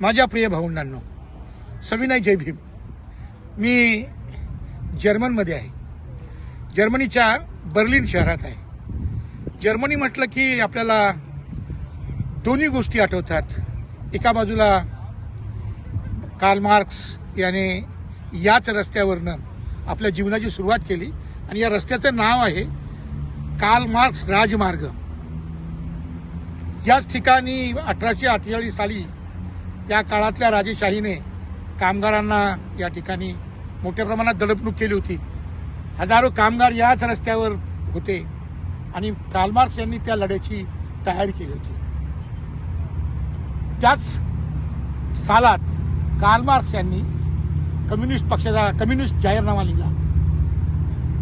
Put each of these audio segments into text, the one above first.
माझ्या प्रिय भावंडांनो सविनय जय भीम. मी जर्मनमध्ये आहे. जर्मनीच्या बर्लिन शहरात आहे. जर्मनी म्हटलं की आपल्याला दोन्ही गोष्टी आठवतात. एका बाजूला कार्ल मार्क्स याने याच रस्त्यावरनं आपल्या जीवनाची सुरुवात केली आणि या रस्त्याचं नाव आहे कार्ल मार्क्स राजमार्ग. याच ठिकाणी अठराशे अठ्ठेचाळीस साली त्या काळातल्या राजेशाहीने कामगारांना या ठिकाणी मोठ्या प्रमाणात दडपणूक केली होती. हजारो कामगार याच रस्त्यावर होते आणि कालमार्क्स यांनी त्या लढ्याची तयारी केली होती. त्याच सालात कालमार्क्स यांनी कम्युनिस्ट पक्षाचा कम्युनिस्ट जाहीरनामा लिहिला.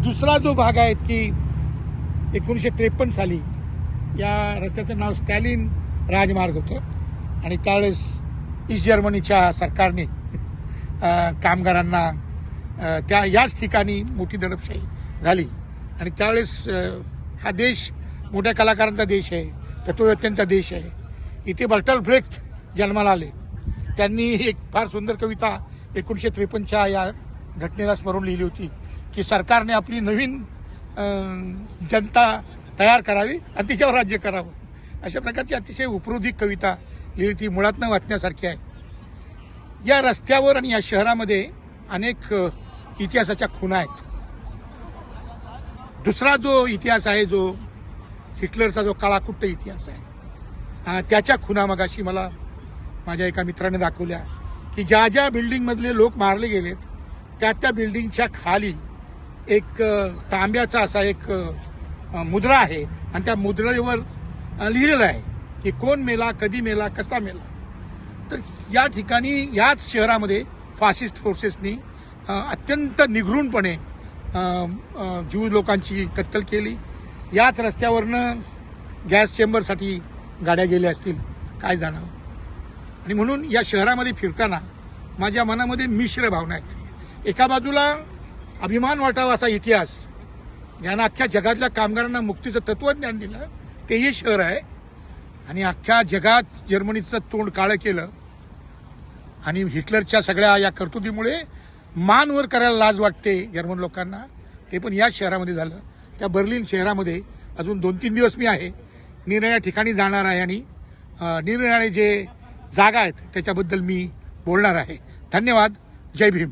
दुसरा जो भाग आहे की एकोणीसशे त्रेपन्न साली या रस्त्याचं नाव स्टॅलिन राजमार्ग होतं आणि त्यावेळेस ईस्ट जर्मनीच्या सरकारने कामगारांना त्या याच ठिकाणी मोठी दडपशाही झाली. आणि त्यावेळेस हा देश मोठ्या कलाकारांचा देश आहे तत्ववेत्यांचा देश आहे. इथे बर्टल ब्रेक्ट जन्माला आले. त्यांनी एक फार सुंदर कविता एकोणीसशे त्रेपन्नच्या या घटनेला स्मरून लिहिली होती की सरकारने आपली नवीन जनता तयार करावी आणि तिच्यावर राज्य करावं. अशा प्रकारची अतिशय उपरोधिक कविता लिहिली ती मुळात न वाचण्यासारखी आहे. या रस्त्यावर आणि या शहरामध्ये अनेक इतिहासाच्या खुणा आहेत. दुसरा जो इतिहास आहे जो हिटलरचा जो काळाकुट्ट इतिहास आहे त्याच्या खुणा मगाशी मला माझ्या एका मित्राने दाखवल्या की ज्या ज्या बिल्डिंगमधले लोक मारले गेलेत त्या त्या बिल्डिंगच्या खाली एक तांब्याचा असा एक मुद्रा आहे आणि त्या मुद्रेवर लिहिलेलं आहे. की कोण मेला कधी मेला कसा मेला. तर या ठिकाणी याच शहरामध्ये फासिस्ट फोर्सेसनी अत्यंत निघृणपणे जीव ज्यू लोकांची कत्तल केली. याच रस्त्यावरनं गॅस चेंबरसाठी गाड्या गेल्या असतील. काय जाणावं आणि म्हणून या शहरामध्ये फिरताना माझ्या मनामध्ये मिश्र भावना आहेत. एका बाजूला अभिमान वाटावा असा इतिहास ज्यानं अख्ख्या जगातल्या कामगारांना मुक्तीचं तत्वज्ञान दिलं ते हे शहर आहे. आणि अख्ख्या जगात जर्मनीचं तोंड काळं केलं. आणि हिटलरच्या सगळ्या या कर्तुतीमुळे मानवर करायला लाज वाटते जर्मन लोकांना. ते पण याच शहरामध्ये झालं. त्या बर्लिन शहरामध्ये अजून दोन तीन दिवस मी आहे. निरनिळ्या ठिकाणी जाणार आहे आणि निरनिराळे जे जागा आहेत त्याच्याबद्दल मी बोलणार आहे. धन्यवाद. जय भीम.